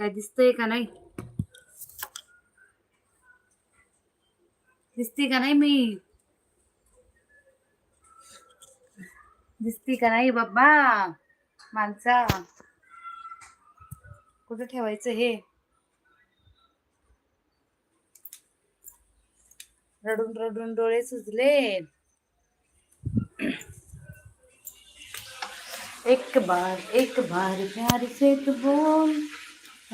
काय दिसतंय का नाही? दिसती का नाही मी? दिसती का नाही बाबा माणसा. कुठं ठेवायचं हे? रडून रडून डोळे सुजले. एक बार एक बार प्यार से तू बोल.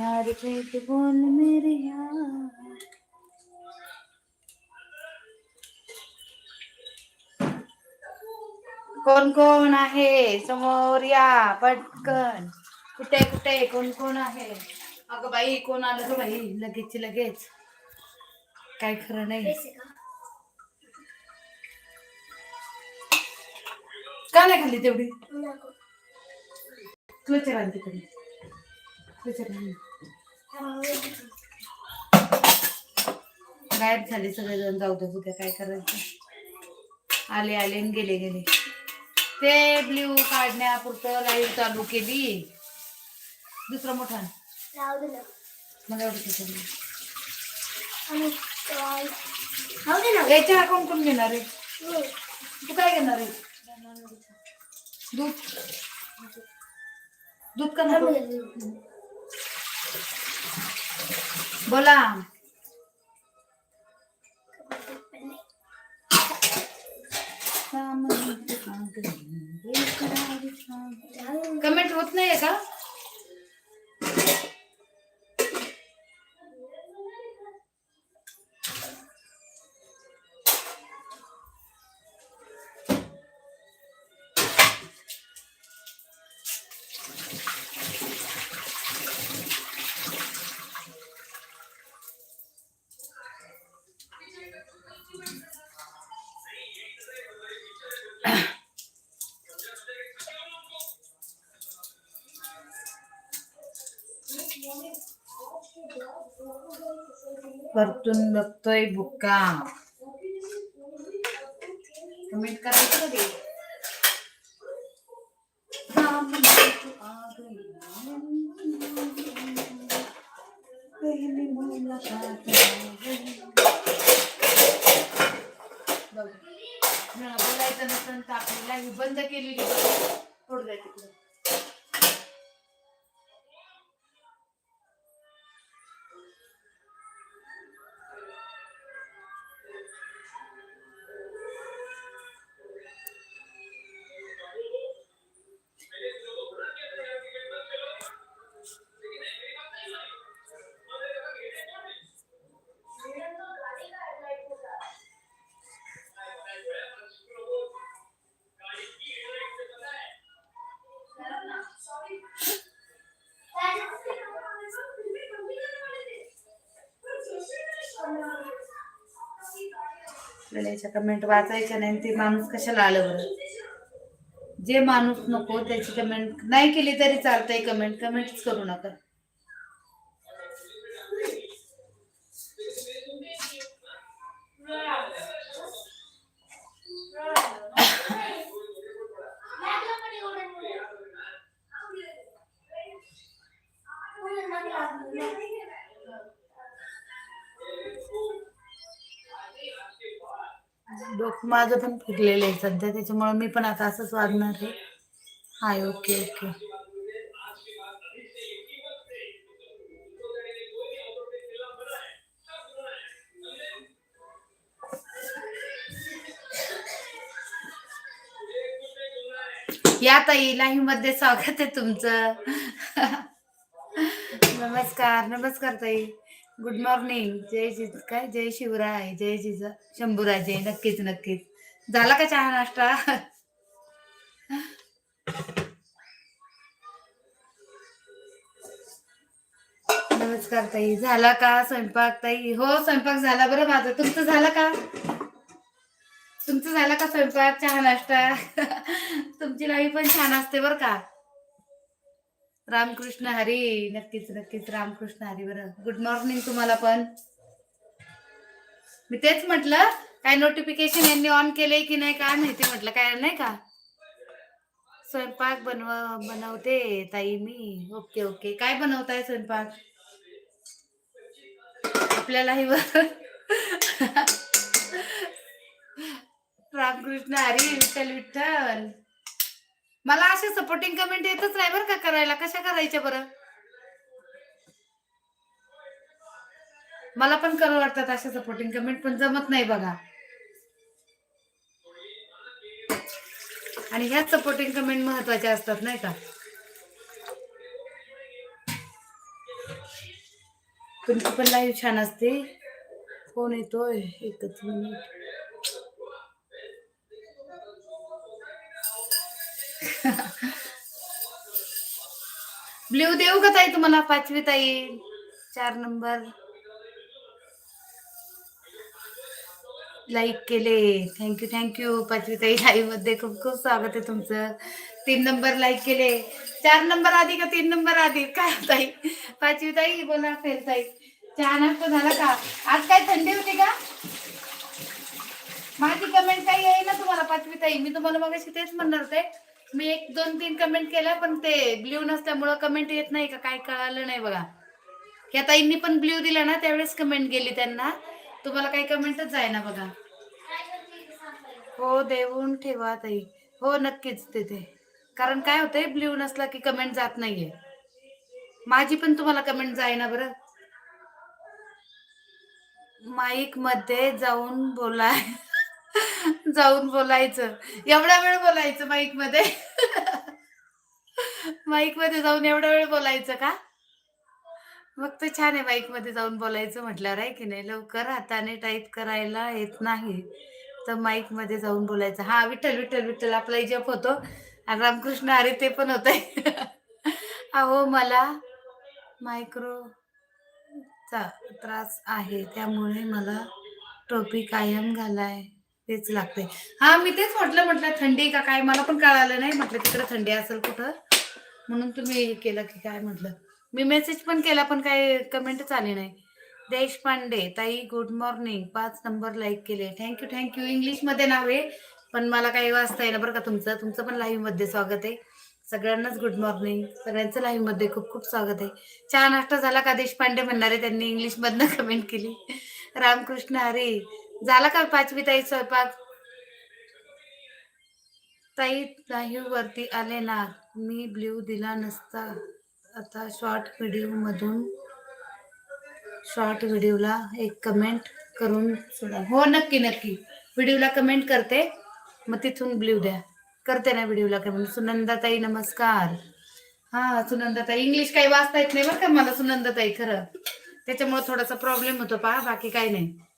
से तू बोल मेरे यार। कोण कोण आहे समोर या? पटकन. कुठे कुठे कोण कोण आहे? अगं बाई कोण आलं ग बाई? लगेच लगेच. काय खरं नाही. का नाही खाल्ली तेवढी? आली तिकडे. आली गायब झाले सगळेजण जाऊ दे उद्या काय करायचं? आले आले आणि गेले गेले. ते ब्ल्यू काढण्यापुरतं लाईव्ह चालू केली. दुसरा मोठा मला. याच्या कोण कोण घेणार आहे? तू काय घेणार आहे? दूध. दूध का नको? बोला कमेंट होत नाहीये का परतून बघतोय बुक्का. कमेंट करायचं कधी बोलायचं नसेल तर आपली लाईव्ह बंद केलेली बरं. सोड द्या तिकडे. आपल्याला याच्या कमेंट वाचायच्या नाही ते माणूस कशाला आलं बरं? जे माणूस नको त्याची कमेंट नाही केली तरी चालतंय कमेंट कमेंटच करू नका. डोकं माझं पण फुटलेलं आहे सध्या त्याच्यामुळे मी पण आता असंच वागणार आहे. Hi okay okay. या ताई लाईव्हमध्ये स्वागत आहे तुमचं. नमस्कार नमस्कार ताई. गुड मॉर्निंग जय जिज काय? जय शिवराय. जय जिजा शंभूराजे नक्कीच नक्कीच. झाला का चहा नाश्ता? नमस्कार ताई. झाला का स्वयंपाक ताई? हो स्वयंपाक झाला बरं माझा. तुमचं झालं का? तुमचं झालं का स्वयंपाक चहा नाश्ता? तुमची लाईफ पण छान असते बरं का. रामकृष्ण हरी. नक्कीच नक्कीच. रामकृष्ण हरी बरं. गुड मॉर्निंग तुम्हाला पण. मी तेच म्हटलं काय नोटिफिकेशन यांनी ऑन केले की नाही काय माहिती म्हटलं काय नाही का? स्वयंपाक बनव बनवते ताई मी. ओके ओके काय बनवताय स्वयंपाक? आपल्यालाही रामकृष्ण हरी विठ्ठल विठ्ठल. मला असे सपोर्टिंग कमेंट येतच नाही बरं का करायला. कशा करायच्या बरं? मला पण करू वाटतात अशा सपोर्टिंग कमेंट पण जमत नाही बघा. आणि ह्याच सपोर्टिंग कमेंट महत्त्वाच्या असतात नाही का? तुमची पण लाईव्ह छान असते. कोण येतोय? एकच मिनिट ब्ल्यू देऊ का ताई तुम्हाला? पाचवी ताई. चार नंबर. लाईक केले. थँक्यू थँक्यू पाचवी ताई लाईव्हमध्ये खूप खूप स्वागत आहे तुमचं. तीन नंबर लाईक केले. चार नंबर आधी का तीन नंबर आधी? काय हो ताई? पाचवी ताई बोला फेर ताई. चहा नाश्ता झाला का? आज काय थंडी होती का? माझी कमेंट काही आहे ना तुम्हाला पाचवी ताई. मी तुम्हाला मग तेच म्हणणार होते. मी एक दोन तीन कमेंट केल्या पण ते ब्ल्यू नसल्यामुळं कमेंट येत नाही का? काय कळालं नाही बघा. ह्या ताईंनी पण ब्ल्यू दिला ना त्यावेळेस कमेंट गेली त्यांना. तुम्हाला काही कमेंटच आहे ना बघा. हो देऊन ठेवा ताई. हो नक्कीच तिथे कारण काय होतंय ब्ल्यू नसला की कमेंट जात नाहीये. माझी पण तुम्हाला कमेंट जाय ना बरं. माईकमध्ये जाऊन बोलाय जाऊन बोलायचं. एवढा वेळ बोलायचं माईकमध्ये? माईकमध्ये जाऊन एवढा वेळ बोलायचं का? मग तर छान आहे बाईकमध्ये जाऊन बोलायचं म्हटल्यावर आहे की नाही? लवकर हाताने टाईप करायला येत नाही. तर माईकमध्ये जाऊन बोलायचं. हा विठ्ठल विठ्ठल विठ्ठल आपला जप होतो. आणि रामकृष्ण अरे ते पण होत आहे अहो मला मायक्रो चा त्रास आहे. त्यामुळे मला टोपी कायम घालाय. तेच लागते हा मी तेच म्हटलं म्हटलं थंडी का काय? मला पण कळालं नाही. म्हटलं तिकडे थंडी असेल कुठं? म्हणून तुम्ही हे केलं की काय म्हटलं. मी मेसेज पण केला पण काय कमेंटच आली नाही. देशपांडे ताई गुड मॉर्निंग पाच नंबर लाईक केले. थँक्यू थँक्यू इंग्लिशमध्ये नाव आहे पण मला काही वाचता येईल बरं का तुमचं. तुमचं पण लाईव्हमध्ये स्वागत आहे. सगळ्यांनाच गुड मॉर्निंग सगळ्यांचं लाईव्हमध्ये खूप खूप स्वागत आहे. चहा नाश्ता झाला का? देशपांडे म्हणणारे त्यांनी इंग्लिश मधनं कमेंट केली. रामकृष्ण हरी झाला का पाचवी ताई स्वयंपाक? ताई लाईव्ह हो, वरती आले ना. मी ब्ल्यू दिला नसता. आता शॉर्ट व्हिडिओ मधून शॉर्ट व्हिडिओला एक कमेंट करून सोडा. हो नक्की नक्की. व्हिडिओला कमेंट करते. मग तिथून ब्ल्यू द्या. करते ना व्हिडिओला कमेंट. सुनंदाताई नमस्कार. हा सुनंदाताई. इंग्लिश काही वाचता येत नाही बरं का मला सुनंदाताई खरं. त्याच्यामुळे थोडासा प्रॉब्लेम होतो पहा बाकी काही नाही.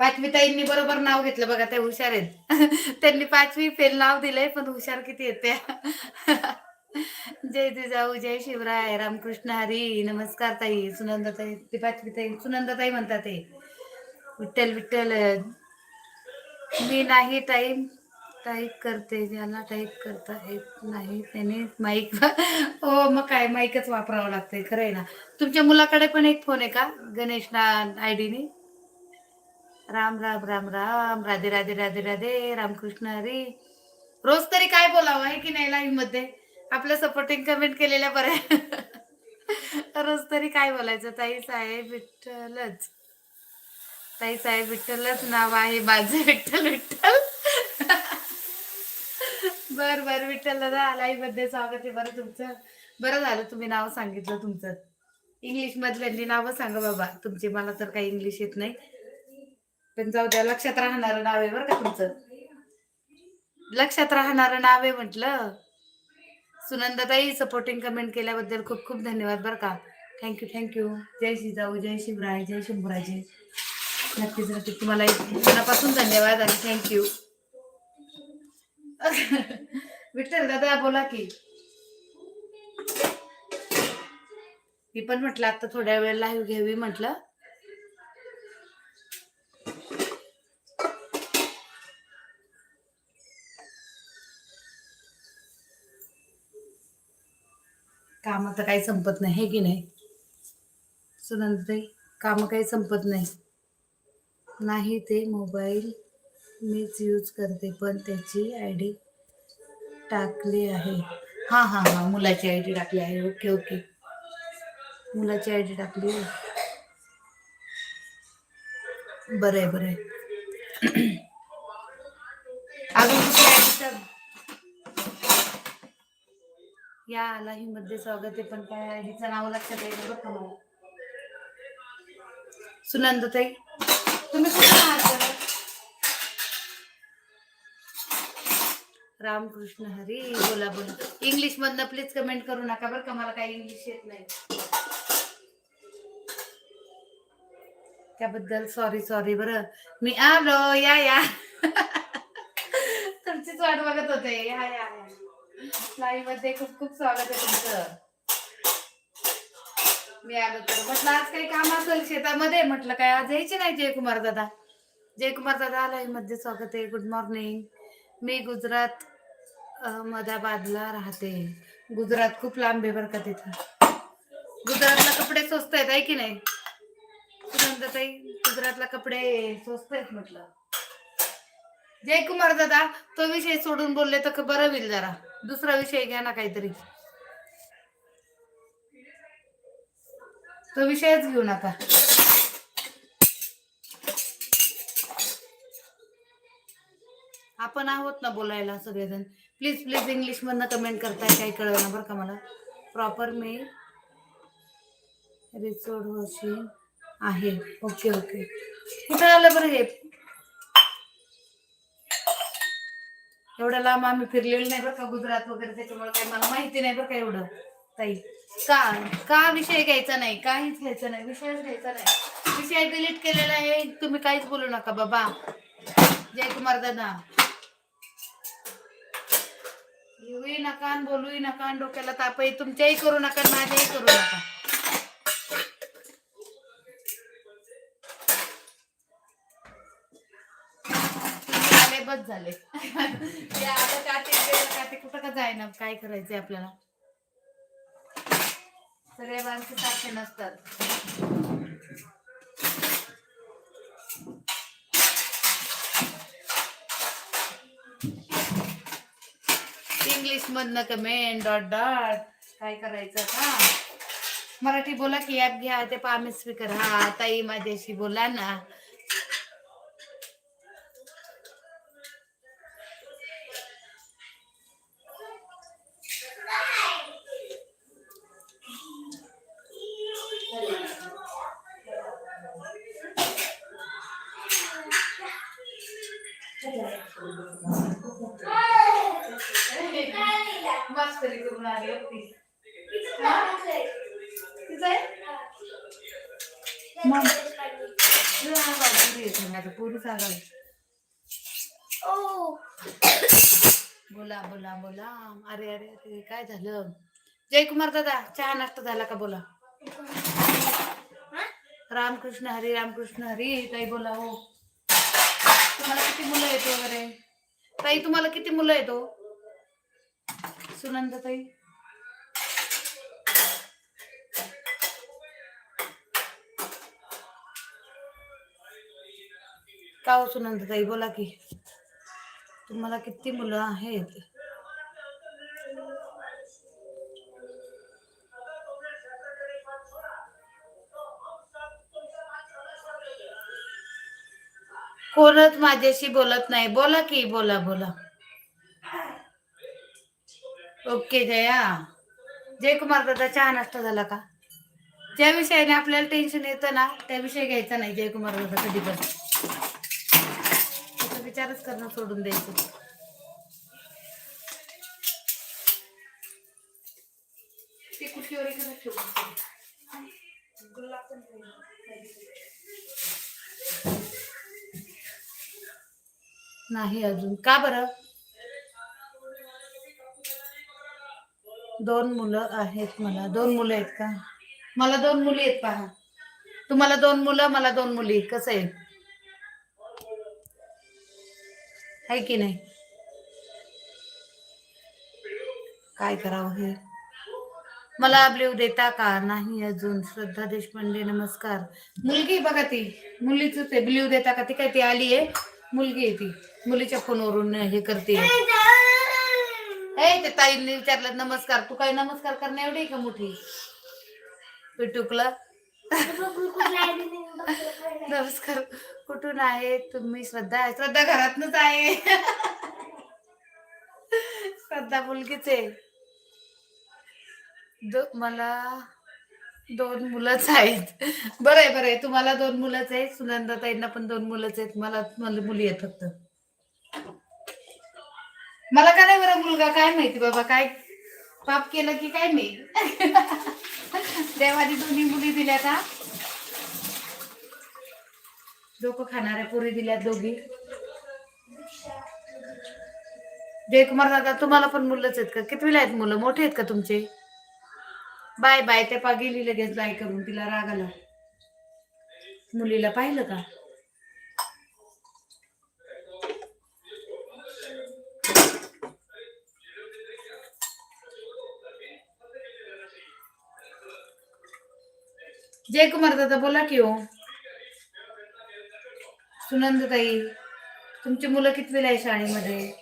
पाचवी ताईंनी बरोबर नाव घेतलं बघा ते हुशार आहेत. त्यांनी पाचवी फेल नाव दिलंय पण हुशार किती येते जय जिजाऊ जय शिवराय रामकृष्ण हरी नमस्कार ताई सुनंदा ताई ती पाचवी ताई सुनंदा ताई म्हणतात ते. विठ्ठल विठ्ठल मी नाही टाईम टाईप करते ज्याला टाईप करता येत नाही त्याने माईक हो मग काय माईकच वापरावं लागतंय खरं आहे ना. तुमच्या मुलाकडे पण एक फोन आहे का गणेश ना आयडीने? राम राम राम राम. राधे राधे राधे राधे. रामकृष्ण हरी. रोज तरी काय बोलावं आहे की नाही लाईव्हमध्ये? आपल्या सपोर्टिंग कमेंट केलेल्या बऱ्या. रोज तरी काय बोलायचं? ताई साहेब विठ्ठलच. ताई साहेब विठ्ठलच नाव आहे माझं. विठ्ठल विठ्ठल. बर बर. विठ्ठल दादा लाईव्हमध्ये स्वागत आहे. बरं तुमचं? बरं झालं तुम्ही नाव सांगितलं तुमचं. इंग्लिश मधल्यांनी नावं सांगा बाबा. तुमची मला तर काही इंग्लिश येत नाही. पण जाऊ द्या लक्षात राहणारं नाव आहे बरं का तुमचं. लक्षात राहणारं नाव आहे म्हटलं. सुनंदाताई सपोर्टिंग कमेंट केल्याबद्दल खूप खूप धन्यवाद बरं का. थँक्यू थँक्यू जय जिजाऊ जय शिवराय जय शंभूराजे. नक्कीच नक्कीच. तुम्हाला एक मनापासून धन्यवाद आणि थँक्यू विठ्ठल दादा बोला की. मी पण म्हटलं आता थोड्या वेळ लाईव्ह घ्यावी म्हटलं. काम तर काही संपत नाही हे की नाही? सुनंदताई काम काही संपत नाही. नाही ते मोबाईल मीच यूज करते पण त्याची आय डी टाकली आहे. हां हां हां मुलाची आय डी टाकली आहे. Okay okay. मुलाची आय डी टाकली आहे. बरं आहे बरं आहे. या आलाही मध्ये स्वागत आहे पण काय हिचं नाव लक्षात येईल बघ का मला सुनंदताई तुम्ही कुठे आहात रामकृष्ण हरी बोला बोला. इंग्लिश मधनं प्लीज कमेंट करू नका बरं का मला काही इंग्लिश येत नाही. त्याबद्दल सॉरी सॉरी बरं. मी आलो या या. तुमचीच वाट बघत होते. या या. लाईव्हमध्ये खूप खूप स्वागत आहे तुमचं. मी आलो तर म्हटलं आज काही काम असेल शेतामध्ये? म्हटलं काय आज यायचे नाही जयकुमार दादा. जयकुमार दादा लाईव्हमध्ये स्वागत आहे. गुड मॉर्निंग मी गुजरात अहमदाबादला राहते. गुजरात खूप लांब आहे बरं का तिथं. गुजरातला कपडे स्वस्त आहेत आहे की नाही? सुगंधताई गुजरातला कपडे स्वस्त आहेत म्हटलं. जयकुमार दादा तो विषय सोडून बोलले तर बरं होईल जरा. दुसरा विषय घ्या ना काहीतरी. तो विषयच घेऊ नका आपण आहोत ना बोलायला सगळेजण. प्लीज प्लीज इंग्लिश मधनं कमेंट करताय काही कळलं बरं का मला. प्रॉपर मी रिसोड वॉशिंग आहे. ओके ओके कुठं आलं बरं हे? एवढ्या लांब आम्ही फिरलेलो नाही बरं का गुजरात वगैरे त्याच्यामुळे काही मला माहिती नाही बरं का एवढं. ताई का का विषय घ्यायचा नाही? काहीच घ्यायचा नाही विषयच घ्यायचा नाही. विषय डिलीट केलेला आहे तुम्ही काहीच बोलू नका बाबा. जय कुमार दादा. येऊही नका आणि बोलूही नका आणि डोक्याला तापही तुमच्याही करू नका माझ्याही करू नका. बस झाले. ते का ते गेलं का ते कुठं का जायना काय करायचंय आपल्याला? सगळे माणसं सारखे नसतात. इंग्लिश मधनं कमेंट डॉट डॉट काय करायचं का मराठी बोला की ऍप घ्या ते पामी स्पीकर हा ताई माझ्याशी बोला ना. मस्करी करून आली होती बोला बोला बोला अरे अरे अरे काय झालं जयकुमार दादा चहा नाश्ता झाला का बोला रामकृष्ण हरी रामकृष्ण हरी काही बोला हो तुम्हाला किती मुलं येतो वगैरे? ताई तुम्हाला किती मुलं येतो हो? सुनंदा ताई. का हो सुनंदा ताई? बोला की. तुम्हाला किती मुलं आहेत? कोणच माझ्याशी बोलत नाही. बोला की बोला बोला. ओके जया. जयकुमार दादा चहा नाश्ता झाला का? ज्या विषयाने आपल्याला टेन्शन येतं ना त्या विषय घ्यायचा नाही जयकुमार दादा कधी पण त्याचा विचारच करणं सोडून द्यायचं. नाही अजून. का बरं? दोन मुलं आहेत मला. दोन मुलं आहेत का? मला दोन मुली आहेत पहा. तुम्हाला दोन मुलं मला दोन मुली. कसं आहे? है की नाही? काय करावं हे? मला ब्ल्यू देता का? नाही अजून. श्रद्धा देशपांडे नमस्कार. मुलगी बघा ती. मुलीच ते ब्ल्यू देता का? ती काय ती आली आहे. मुलगी आहे ती. मुलीच्या फोनवरून हे करते. ते ताईंनी विचारलं नमस्कार तू काय नमस्कार करण्या एवढी का मोठी? पिटुकला नमस्कार कुठून आहे? तुम्ही श्रद्धा आहे श्रद्धा घरातनच आहे. श्रद्धा मुलगीच आहे. मला दोन मुलंच आहेत. बरं आहे बरं आहे. तुम्हाला दोन मुलंच आहेत. सुनंदा ताईंना पण दोन मुलंच आहेत. मला मला मुली आहेत फक्त. मला का नाही बरं मुलगा? काय माहिती बाबा? काय पाप केलं की काय नाही? देवाने दोन्ही मुली दिल्या का डोकं खाणाऱ्या पुरी दिल्या दोघी. जयकुमार दादा तुम्हाला पण मुलंच आहेत का? कितवीला आहेत मुलं? मोठे आहेत का तुमचे? बाय बाय ते पा गेली लगेच बाय करून तिला राग आला. मुलीला पाहिलं का? जयकुमार दादा बोला की हो. सुनंदताई तुमची मुलं कितवीला आहे शाळेमध्ये?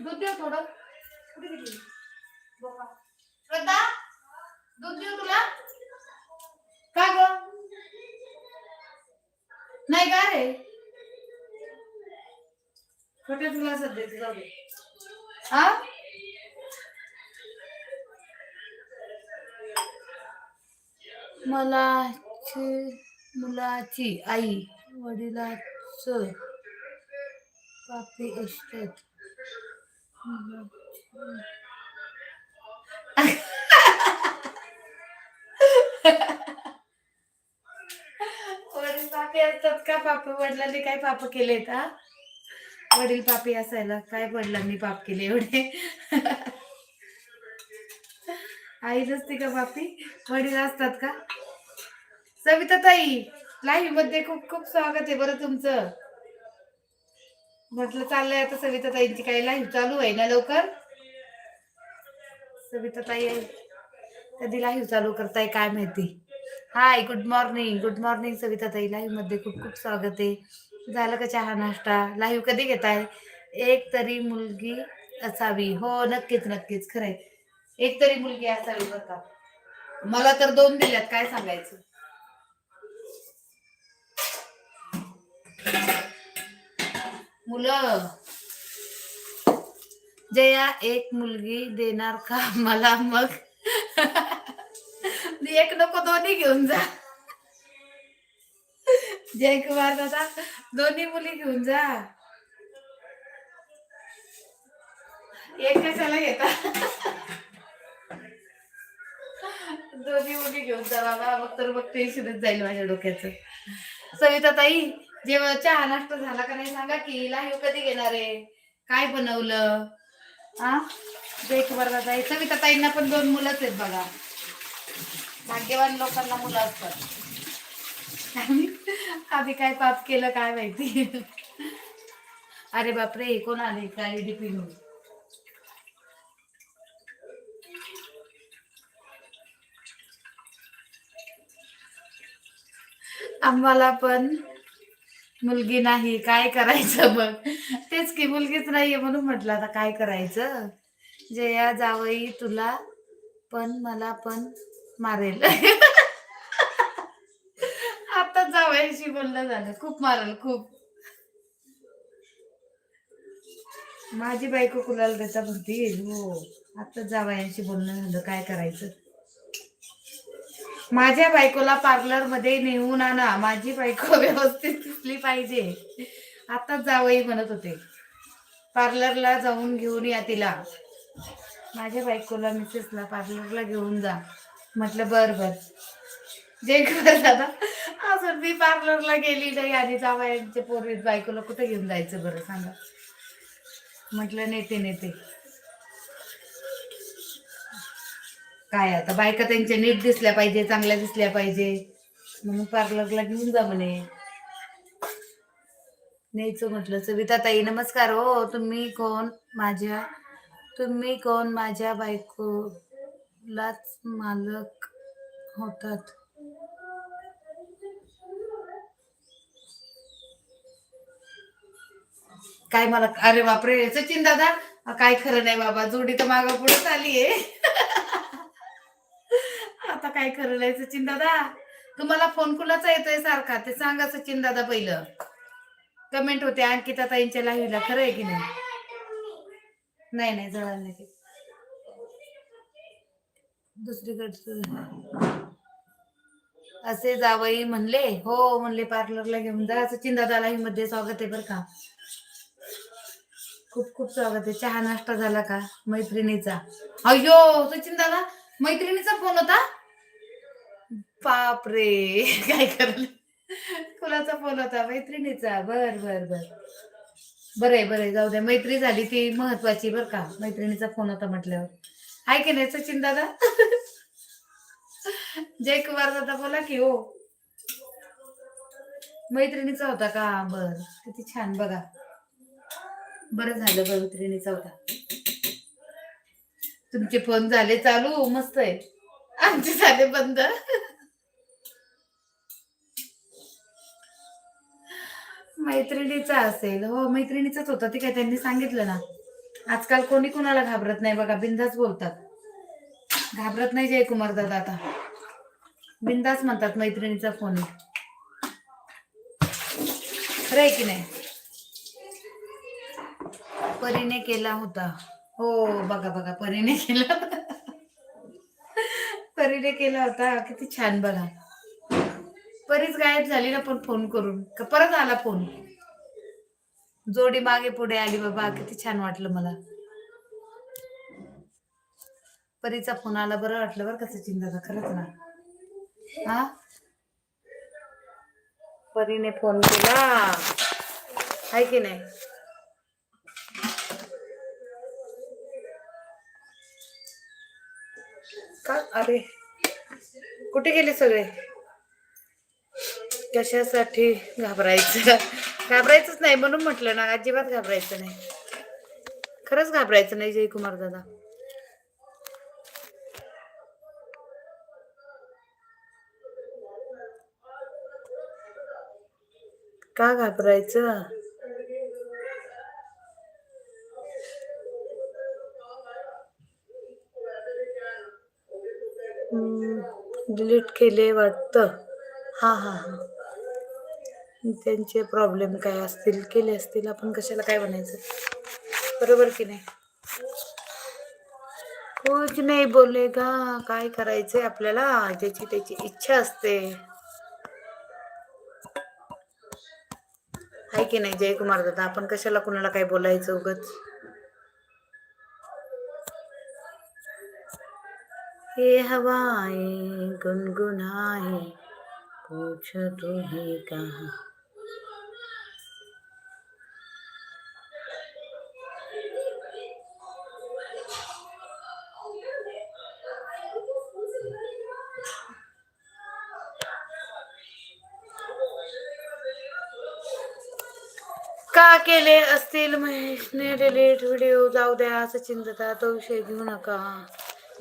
दूध देऊ थोडं. कुठे गेली? श्रद्धा दूध देऊ तुला? का ग? नाही का रे? कुठे तुला सध्या जाऊ दे. हा मला मुलाची आई वडिलाच पापी असतात. वडील पापी असतात का? पाप वडिलांनी काय पाप केलेत हा? वडील पापी असायला काय वडिलांनी पाप केले एवढे? आई नसते का पापी? वडील असतात का? सविता ताई लाईव्हमध्ये खूप खूप स्वागत आहे बरं तुमचं. म्हटलं चाललंय आता सविता ताईंची काही लाईव्ह चालू आहे ना लवकर? सविता ताई कधी लाईव्ह चालू करताय काय माहिती? Hi good morning good morning Savita ताई लाईव्हमध्ये खूप खूप स्वागत आहे. झालं का चहा नाश्ता? लाईव्ह कधी घेताय? एक तरी मुलगी असावी. हो नक्कीच नक्कीच. खरंय. एक तरी मुलगी असावी बरं का. मला तर दोन दिल्यात. काय सांगायचं? मुलं. जया एक मुलगी देणार का? मला मग. एक नको दोन्ही घेऊन जा. जय कुमार दादा दोन्ही मुली घेऊन जा. एक कशाला घेता? दोन्ही मुली घेऊन जा बाबा. मग तर मग टेन्शनच जाईल माझ्या डोक्याचं. सविता ताई जेव्हा चहा नाश्ता झाला का नाही सांगा की लाही कधी घेणार आहे? काय बनवलं? हा देख कुमार दादा सविता ताईंना पण दोन मुलंच आहेत बघा. भाग्यवान लोकांना मुलं असतात. आम्ही काय पाप केलं काय माहिती? अरे बापरे कोण आले काय डिपिन आम्हाला पण मुलगी नाही काय करायचं मग? तेच की मुलगीच नाहीये म्हणून म्हटलं आता काय करायचं? जया जावई तुला पण मला पण मारेल. आता जावयाशी बोलणं झालं खूप मारल खूप. माझी बायको कुलाल त्याचा भरती हो आता जावयांशी बोलणं झालं काय करायचं? माझ्या बायकोला पार्लरमध्ये नेऊन आणा. माझी बायको व्यवस्थित दिसली पाहिजे. आता जावई म्हणत होते. पार्लरला जाऊन घेऊन या तिला. माझ्या बायकोला मिसेसला पार्लरला घेऊन जा. म्हटलं बर बर. जे खरं दादा अजून मी पार्लरला गेली नाही आणि जावयांच्या पोरीत बायकोला कुठे घेऊन जायचं बरं सांगा. म्हटलं नेते नेते. काय आता बायका त्यांच्या नीट दिसल्या पाहिजे चांगल्या दिसल्या पाहिजे. म्हणून पार्लरला घेऊन जा म्हणे. न्यायचं म्हटलं सविता ताई नमस्कार हो. तुम्ही कोण? माझ्या तुम्ही कोण? माझ्या बायको लाच मालक होतात. काय मला अरे बापरे सचिन दादा काय खरं नाही बाबा जोडी तर मागा पुढेच आलीये काय खरं नाही सचिन दादा? तुम्हाला फोन कुणाचा येतोय सारखा? ते सांगा सचिन दादा पहिलं. कमेंट होते अंकिता ताईंच्या लाईव्हला खरं आहे की नाही? नाही नाही जळाल नाही दुसरीकडचं. असे जावई म्हणले हो म्हणले पार्लरला घेऊन जा. सचिन दादा लाईव्हमध्ये स्वागत आहे बरं का. खूप खूप स्वागत आहे. चहा नाश्ता झाला का? मैत्रिणीचा. अयो सचिन दादा मैत्रिणीचा फोन होता? बापरे. काय करले? कुणाचा फोन होता? मैत्रिणीचा. बर बर बर. बरं आहे बरं आहे जाऊ द्या. मैत्री झाली ती महत्वाची बर का. मैत्रिणीचा फोन होता म्हटल्यावर. हाय की नाही सचिन दादा? जय कुमार दादा बोला की हो. मैत्रिणीचा होता का? बर. किती छान बघा. बरं झालं बरं मैत्रिणीचा होता. तुमचे फोन झाले चालू. मस्त आहे. आमचे झाले बंद. मैत्रिणीचा असेल. हो मैत्रिणीचाच होता. ते काय त्यांनी सांगितलं ना. आजकाल कोणी कोणाला घाबरत नाही बघा बिंदास बोलतात. घाबरत नाही जय कुमार दादा आता. बिंदास म्हणतात मैत्रिणीचा फोन. खरं आहे की नाही? परीने केला होता. हो बघा बघा परीने केला होता. परीने केला होता. किती छान बघा. परीच गायब झाली ना पण फोन करून. का परत आला फोन? जोडी मागे पुढे आली बाबा किती छान वाटलं मला. परीचा फोन आला बरं वाटलं बरं कसं चिंता खरंच ना. हा? परीने फोन केला. आहे की नाही? का? अरे कुठे गेले सगळे? कशासाठी घाबरायचं? घाबरायचंच नाही म्हणून म्हटलं ना अजिबात घाबरायचं नाही. खरंच घाबरायचं नाही जयकुमार दादा. का घाबरायचं? डिलीट केले वाटतं. हा हा हा. त्यांचे प्रॉब्लेम काय असतील केले असतील आपण कशाला काय म्हणायचं? बरोबर की नाही? कुछ नाही बोलेगा काय करायचंय आपल्याला? ज्याची त्याची इच्छा असते. आहे की नाही जयकुमार दादा? आपण कशाला कुणाला काय बोलायचं उगच? हवाय गुणगुण आहे पूछ तू ही कहा। का केले असतील महेशने डिलीट व्हिडिओ जाऊ द्या सचिन दादा तो विषय घेऊ नका.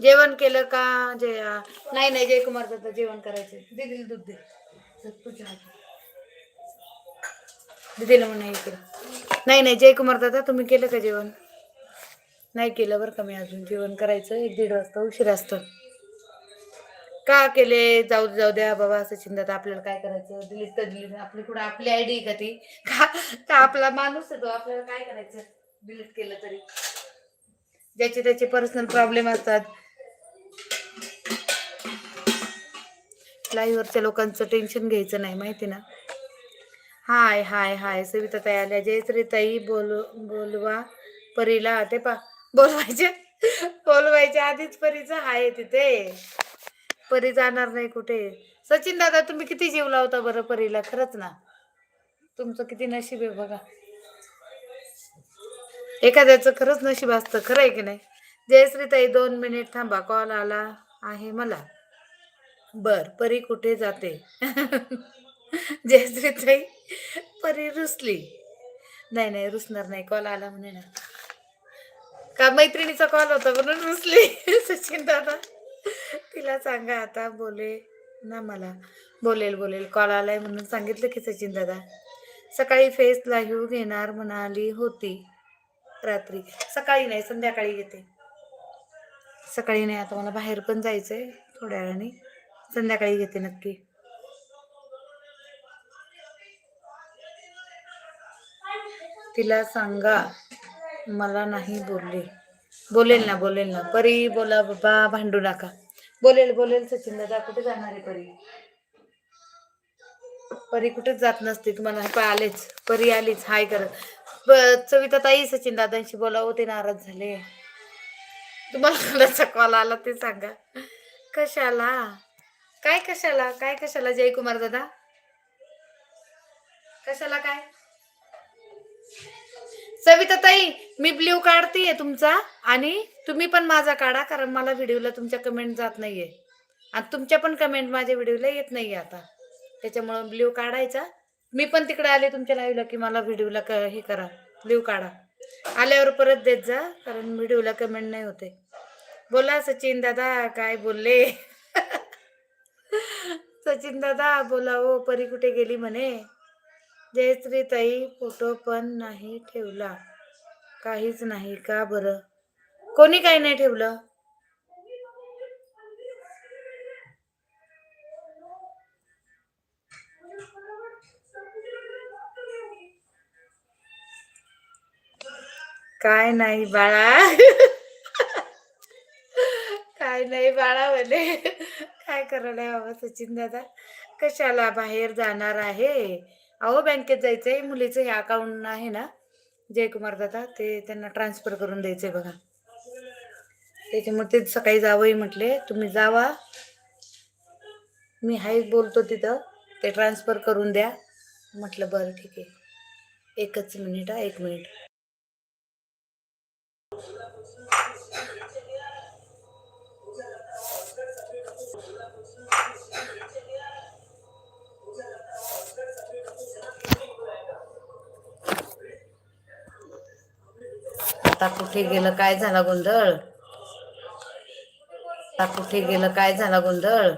जेवण केलं का? जया? नाही नाही जयकुमार दादा जेवण करायचे. दिदीला दूध दे. दिदीला म्हणून हे केलं. नाही नाही जयकुमार दादा तुम्ही केलं का जेवण? नाही केलं बरं का मी अजून. जेवण करायचं एक दीड वाजता उशीर असतं. का केले? जाऊ जाऊ द्या बाबा सचिन दादा आपल्याला काय करायचं? दिलीत तर दिली आपली कुठं आपली आयडी का ती? का का आपला माणूस आहे तो? आपल्याला काय करायचं? डिलीट केलं तरी. ज्याचे त्याचे पर्सनल प्रॉब्लेम असतात. लाईव्हवरच्या लोकांचं टेन्शन घ्यायचं नाही माहिती ना? हाय हाय हाय सविता ताई आल्या. जयश्री ताई बोल बोलवा. परीला ते पा बोलवायचे. बोलवायच्या आधीच परीचं हाय तिथे. परी जाणार नाही कुठे. सचिन दादा तुम्ही किती जीव लावता बरं परीला? खरंच ना? तुमचं किती नशीब आहे बघा. एखाद्याचं खरंच नशीब असतं खरं आहे की नाही? जयश्री ताई दोन मिनिट थांबा. कॉल आला आहे मला. बर परी कुठे जाते? जयश्री ताई परी रुसली. नाही नाही रुसणार नाही. कॉल आला म्हणे ना का मैत्रिणीचा कॉल होता म्हणून रुसली? सचिन दादा तिला सांगा आता बोले ना मला. बोलेल बोलेल. कॉल आलाय म्हणून सांगितलं की सचिन दादा. सकाळी फेस लाईव्ह घेणार म्हणाली होती रात्री. सकाळी नाही संध्याकाळी घेते सकाळी नाही आता मला बाहेर पण जायचंय थोड्या वेळाने. संध्याकाळी घेते नक्की. तिला सांगा मला नाही बोलले. बोलेल ना बोलेल ना. परी बोला बाबा भांडू नका. बोलेल बोलेल सचिन दादा कुठे जाणार आहे परी? परी कुठेच जात नसते तुम्हाला आलेच. परी आलीच हाय करत. सविता ताई सचिन दादांशी बोलावं ते नाराज झाले. तुम्हाला कॉल आला ते सांगा. कशाला? काय कशाला? काय कशाला जयकुमार दादा? कशाला काय? सविता ताई मी ब्ल्यू काढतीये तुमचा आणि तुम्ही पण माझा काढा कारण मला व्हिडिओला तुमच्या कमेंट जात नाहीये. आणि तुमच्या पण कमेंट माझ्या व्हिडिओला येत नाहीये आता. त्याच्यामुळं ब्ल्यू काढायचा. मी पण तिकडे आले तुमच्या लाईव्हला की मला व्हिडिओला क हे करा. ब्ल्यू काढा. आल्यावर परत देत जा कारण व्हिडिओला कमेंट नाही होते. बोला सचिन दादा काय बोलले? सचिन दादा बोला ओ परी कुठे गेली म्हणे? जयश्री ताई फोटो पण नाही ठेवला. काहीच नाही का बरं? कोणी काही नाही ठेवलं? काय नाही बाळा. काय नाही बाळा म्हणे. काय करायला बाबा सचिन दादा? कशाला बाहेर जाणार आहे? अहो बँकेत जायचंय. मुलीचं हे अकाउंट आहे ना जयकुमार दादा ते त्यांना ट्रान्सफर करून द्यायचंय बघा. त्याच्यामुळे ते सकाळी जावंही म्हटले. तुम्ही जावा. मी हाय बोलतो तिथं. ते ट्रान्सफर करून द्या. म्हटलं बरं ठीक आहे. एकच मिनिट हा एक मिनिट आता कुठे गेलं काय झाला गोंधळ? आता कुठे गेलं काय झाला गोंधळ?